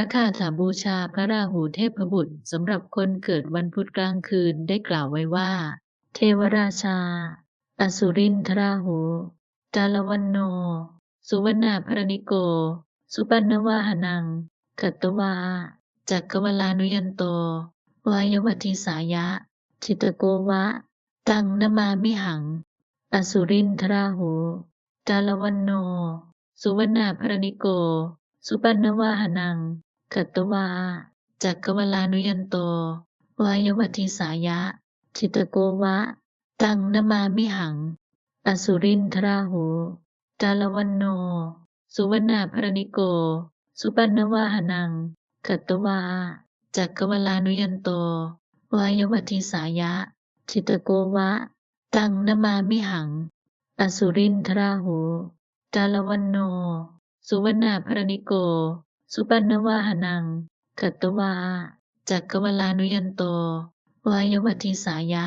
ระคาถาบูชาพระราหูเทพบุตรสำหรับคนเกิดวันพุธกลางคืนได้กล่าวไว้ว่า เทวราชา อสุรินทราหูกาลวันโน สุวรรณพรณิโก สุปันนวาหนังกัตตวาจักกวลานุยันโต วายวัติสายะ ชิตโกวะ ตังนมามิหัง อสุรินทราหูกาลวันโน สุวรรณพรณิโก สุปันนวาหนัง กัตตวาจักกวลานุยันโต วายวัติสายะ ชิตโกวะ ตังนมามิหัง อสุรินทราหูกาลวันโน สุวรรณาพรณิโก สุปันนวาหนังกัตตวาจักกวลานุยันโต วายวัติสายะ ชิตโกวะ ตังนมามิหัง อสุรินทราหูกาลวันโน สุวรรณาพรณิโก สุปันนวาหนังกัตตวาจักกวลานุยันโต วายวัติสายะ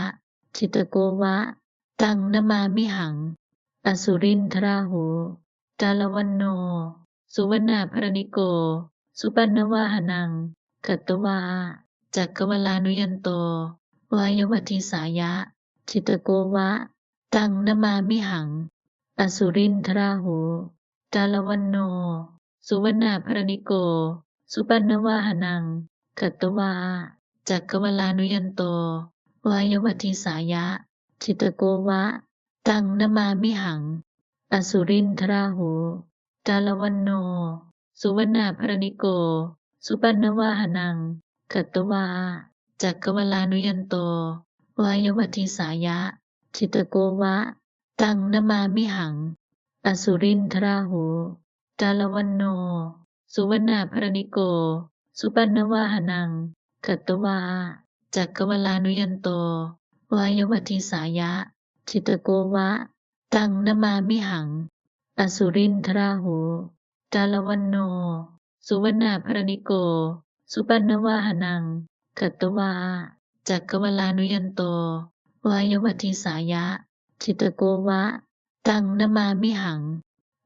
ชิตโกวะ ตังนมามิหัง อสุรินทราหูกาลวันโน สุวรรณพรณิโก สุปันนวาหนังกัตตวาจักกวลานุยันโต วายวัติสายะชิตโกวะ ตังนมามิหัง อสุรินทราหูกาลวันโน สุวรรณาพรณิโก สุปันนวาหนังกัตตวาจักกวลานุยันโต วายวัติสายะชิตโกวะ ตังนมามิหัง อสุรินทราหูกาลวันโน สุวรรณาพรณิโก สุปันนวาหนังกัตตวาจักกวลานุยันโต วายวัติสายะชิตโกวะ ตังนมามิหัง อสุรินทราหู กาลวันโน สุวรรณาพรณิโก สุปันนวาหนังกัตตวาจักกวลานุยันโต วายวัติสายะชิตโกวะ ตังนมามิหัง อสุรินทราหูกาลวันโน สุวรรณาพรณิโก สุปันนวาหนังกัตตวาจักกวลานุยันโต วายวัติสายะชิตโกวะ ตังนมามิหัง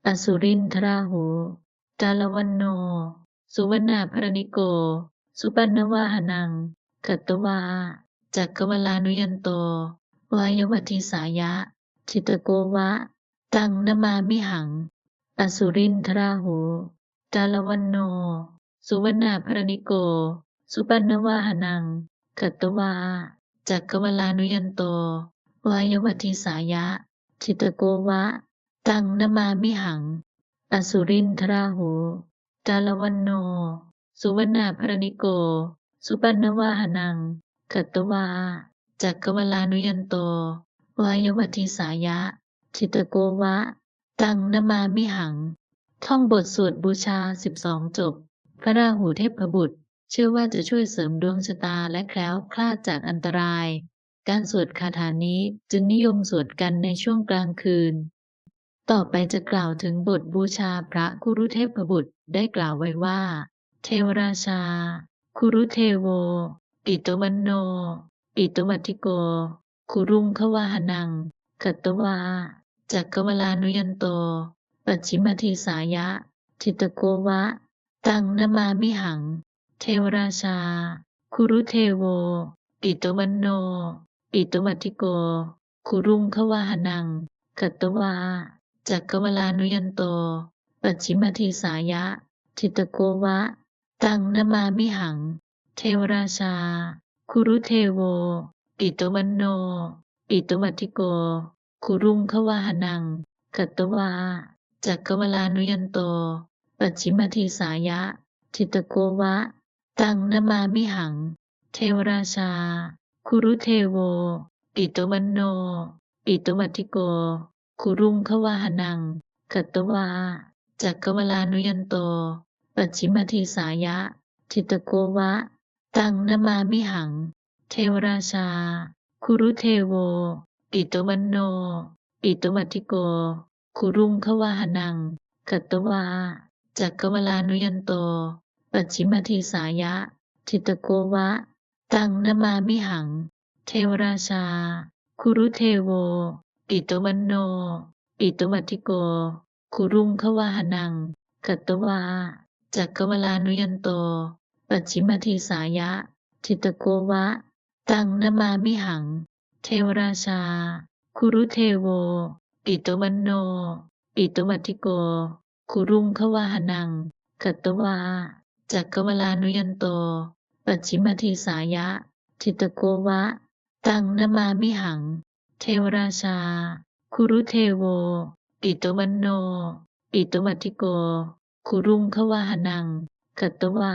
อสุรินทราหูกาลวันโน สุวรรณาพรณิโก สุปันนวาหนังกัตตวาจักกวลานุยันโต วายวัติสายะชิตโกวะ ตังนมามิหัง อสุรินทราหูกาลวันโน สุวรรณาพรณิโก สุปันนวาหนังกัตตวาจักกวลานุยันโต วายวัติสายะชิตโกวะ ตังนมามิหัง อสุรินทราหูกาลวันโน สุวรรณพรณิโก สุปันนวาหนังกัตตวาจักกวลานุยันโต วายวัติสายะ ชิตโกวะ ตังนมามิหัง ท่องบทสวดบูชา12จบ พระราหูเทพบุตร เชื่อว่าจะช่วยเสริมดวงชะตาและแคล้วคลาดจากอันตราย การสวดคาถานี้จึงนิยมสวดกันในช่วงกลางคืน ต่อไปจะกล่าวถึงบทบูชาพระคุรุเทพบุตรได้กล่าวไว้ว่า เทวราชา คุรุเทโว ปิตวันโน ปิตวัติโก คุรุงขวาหนังกัตตวาจักกวลานุยันโต ปัจฉิมทีสายะชิตโกวะ ตังนมามิหัง เทวราชา คุรุเทโว ปิตวันโน ปิตวัติโก คุรุงขวาหนังกัตตวา จักกวลานุยันโต ปัจฉิมทีสายะชิตโกวะ ตังนมามิหัง เทวราชา คุรุเทโวปิตวันโนปิตวัติโก คุรุงขวาหนัง กัตตวาจักกวลานุยันโต ปัจฉิมทีสายะชิตโกวะ ตังนมามิหัง เทวราชา คุรุเทโวปิตวันโนปิตวัติโก คุรุงขวาหนังกัตตวาจักกวลานุยันโต ปัจฉิมทีสายะชิตโกวะ ตังนมามิหัง เทวราชา คุรุเทโว ปิตวันโน ปิตวัติโก คุรุงขวาหนังกัตตวาจักกวลานุยันโต ปัจฉิมทีสายะชิตโกวะ ตังนมามิหัง เทวราชา คุรุเทโว ปิตวันโนปิตวัติโก คุรุงขวาหนัง กัตตวาจักกวลานุยันโต ปัจฉิมทีสายะ ทิตโกวะ ตังนมามิหัง เทวราชา คุรุเทโวอิตวันโนอิตมัติโก คุรุงขวาหนัง กัตตวาจักกวลานุยันโต ปัจฉิมทีสายะ ทิตโกวะ ตังนมามิหัง เทวราชา คุรุเทโวอิโตวันโนอิโตมัติโก คุรุงขวาหนังกัตตวา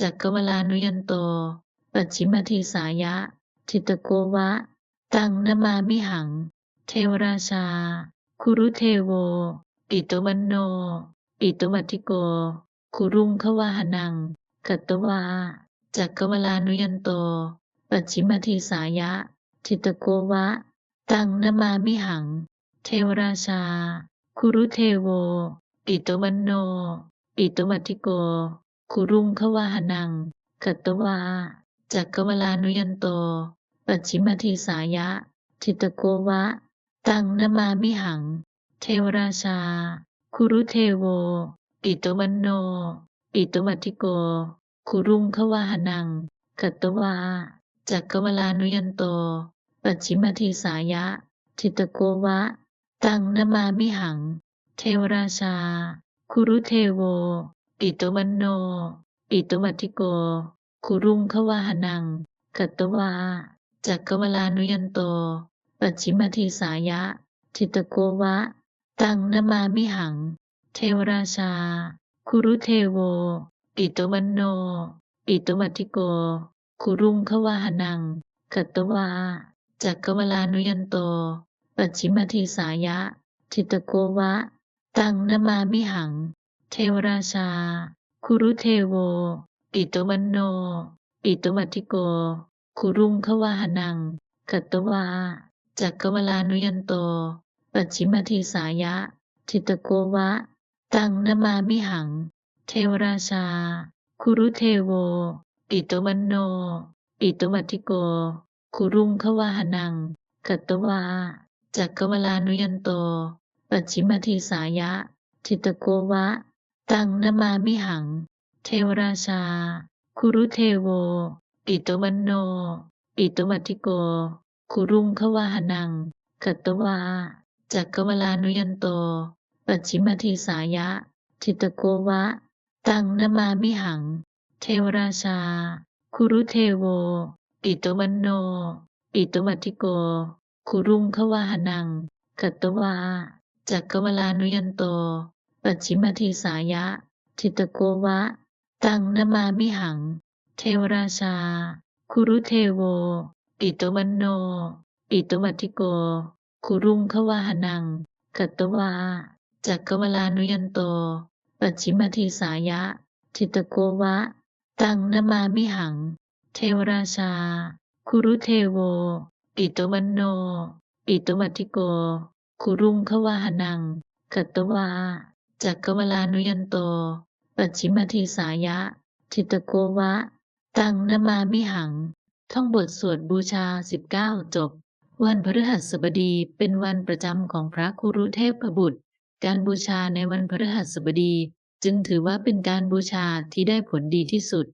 จักกวลานุยันโต ปัจฉิมทีสายะ ทิตโกวะ ตังนมามิหัง เทวราชา คุรุเทโวอิโตวันโนอิโตมัติโก คุรุงขวาหนังกัตตวาจักกวลานุยันโต ปัจฉิมทีสายะ ทิตโกวะ ตังนมามิหัง เทวราชา คุรุเทโวอิตวันโนอิตมัติโก คุรุงขวาหนังกัตตวาจักกวลานุยันโต ปัจฉิมทีสายะ ทิตโกวะ ตังนมามิหัง เทวราชา คุรุเทโวอิตวันโนอิตมัติโก คุรุงขวาหนังกัตตวาจักกวลานุยันโต ปัจฉิมทีสายะ ทิตโกวะ ตังนมามิหัง เทวราชา คุรุเทโวอิตวันโนอิตมัติโก คุรุงขวาหนัง กัตวาจักกวลานุยันโต ปัจฉิมทีสายะ ทิตโกวะ ตังนมามิหัง เทวราชา คุรุเทโวอิตวันโนอิตมัติโกคุรุงขวาหนัง กัตวา จักกวลานุยันโต ปัจฉิมทีสายะ ทิตโกวะ ตังนมามิหัง เทวราชา คุรุเทโวอิตวันโนอิตมัติโก คุรุงขวาหนัง กัตตวาจักกวลานุยันโต ปัจฉิมทีสายะ ทิตโกวะ ตังนมามิหัง เทวราชา คุรุเทโวอิตวันโนอิตมัติโก คุรุงขวาหนัง กัตตวาจักกวลานุยันโต ปัจฉิมทีสายะ ทิตโกวะ ตังนมามิหัง เทวราชา คุรุเทโวอิตวันโนอิตมัติโก คุรุงขวาหนัง กัตตวาจักกวลานุยันโต ปัจฉิมทีสายะ ทิตโกวะ ตังนมามิหัง เทวราชา คุรุเทโว อิตวันโนอิตมัติโก คุรุงขวาหนัง กัตตวา จักกวลานุยันโต ปัจฉิมทีสายะ ทิตโกวะ ตังนมามิหัง เทวราชา คุรุเทโวอิตวันโนอิตมัติโก คุรุงขวาหนัง กัตตวา จักกวลานุยันโต ปัจฉิมทีสายะ ทิตโกวะ ตังนมามิหัง เทวราชา คุรุเทโวอิตวันโนอิตมัติโก คุรุงขวาหนังกัตตวาจักกวลานุยันโต ปัจฉิมทีสายะ ทิตโกวะ ตังนมามิหัง ท่องบทสวดบูชา19จบ วันพฤหัสบดีเป็นวันประจำของพระคุรุเทพบุตร การบูชาในวันพฤหัสบดี จึงถือว่าเป็นการบูชาที่ได้ผลดีที่สุด